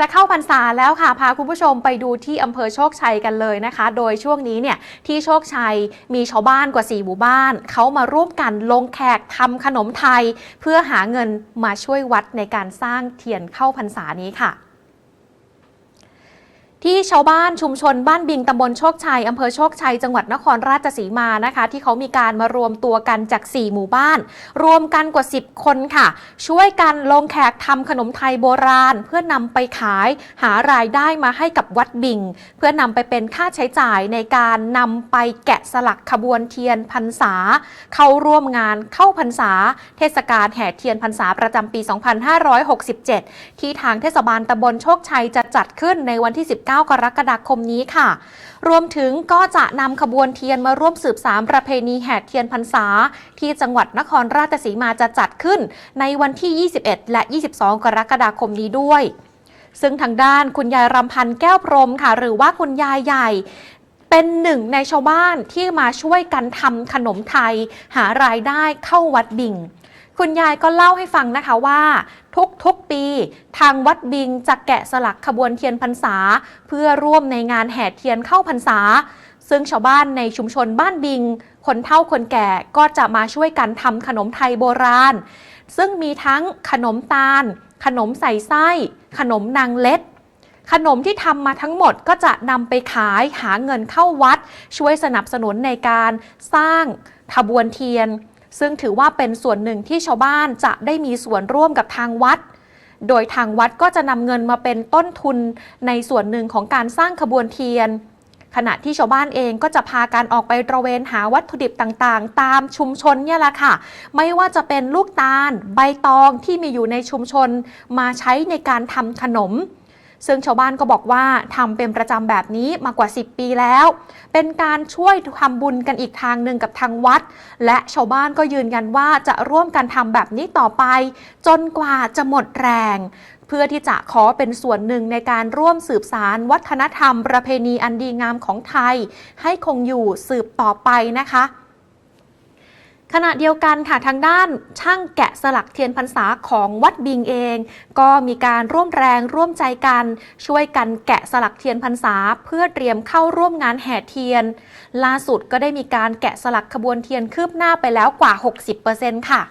จะเข้าพรรษาแล้วค่ะ พาคุณผู้ชมไปดูที่อำเภอโชคชัยกันเลยนะคะ โดยช่วงนี้เนี่ยที่โชคชัยมีชาวบ้านกว่า 4 หมู่บ้าน เขามาร่วมกันลงแขกทำขนมไทย เพื่อหาเงินมาช่วยวัดในการสร้างเทียนเข้าพรรษานี้ค่ะ ที่ชาวบ้านชุมชนบ้านบิงตำบลโชคชัยอำเภอโชคชัย จังหวัดนครราชสีมานะคะ ที่เขามีการมารวมตัวกันจาก 4 หมู่บ้าน รวมกันกว่า 10 คนค่ะ ช่วยกันลงแขกทำขนมไทยโบราณ เพื่อนำไปขายหารายได้มาให้กับวัดบิง เพื่อนำไปเป็นค่าใช้จ่ายในการนำไปแกะสลักขบวนเทียนพรรษา เข้าร่วมงานเข้าพรรษา เทศกาลแห่เทียนพรรษาประจำปี 2567 ที่ทางเทศบาลตำบลโชคชัยจะจัดขึ้นในวันที่19 9 กรกฎาคมนี้ค่ะ รวมถึงก็จะนำขบวนเทียนมาร่วมสืบสารประเพณีแห่เทียนพรรษา ที่จังหวัดนครราชสีมาจะจัดขึ้น ในวันที่ 21 และ 22 กรกฎาคมนี้ด้วย ซึ่งทางด้านคุณยายรำพันธ์แก้วพรมค่ะ หรือว่าคุณยายใหญ่เป็นหนึ่งในชาวบ้านที่มาช่วยกันทำขนมไทย หารายได้เข้าวัดบิง คุณยายก็เล่าให้ฟังนะคะว่าทุกๆ ปี ทางวัดบิงจะแกะสลักขบวนเทียนพรรษา เพื่อร่วมในงานแห่เทียนเข้าพรรษา ซึ่งชาวบ้านในชุมชนบ้านบิง คนเฒ่าคนแก่ก็จะมาช่วยกันทำขนมไทยโบราณ ซึ่งมีทั้งขนมตาล ขนมใส่ไส้ ขนมนางเล็ด ขนมที่ทำมาทั้งหมดก็จะนำไปขายหาเงินเข้าวัด ช่วยสนับสนุนในการสร้างขบวนเทียน ซึ่งถือว่าเป็นส่วนหนึ่งที่ชาวบ้านจะได้มีส่วนร่วมกับทางวัด โดยทางวัดก็จะนำเงินมาเป็นต้นทุนในส่วนหนึ่งของการสร้างขบวนเทียน ขณะที่ชาวบ้านเองก็จะพากันออกไปตระเวนหาวัตถุดิบต่างๆ ตามชุมชนเนี่ยแหละค่ะ ไม่ว่าจะเป็นลูกตาล ใบตองที่มีอยู่ในชุมชน มาใช้ในการทำขนม ซึ่งชาวบ้านก็บอกว่าทำเป็นประจำแบบนี้มากว่า 10 ปีแล้ว เป็นการช่วยทำบุญกันอีกทางหนึ่งกับทางวัด และชาวบ้านก็ยืนยันว่าจะร่วมกันทำแบบนี้ต่อไป จนกว่าจะหมดแรงเพื่อที่จะขอเป็นส่วนหนึ่งในการร่วมสืบสารวัฒนธรรม ประเพณีอันดีงามของไทย ให้คงอยู่สืบต่อไปนะคะ ขณะเดียวกันค่ะทางด้านช่างแกะสลักเทียนพรรษาของวัดบิงเอง ก็มีการร่วมแรงร่วมใจกัน ช่วยกันแกะสลักเทียนพรรษา เพื่อเตรียมเข้าร่วมงานแห่เทียน ล่าสุดก็ได้มีการแกะสลักขบวนเทียนคืบหน้าไปแล้วกว่า 60%ค่ะ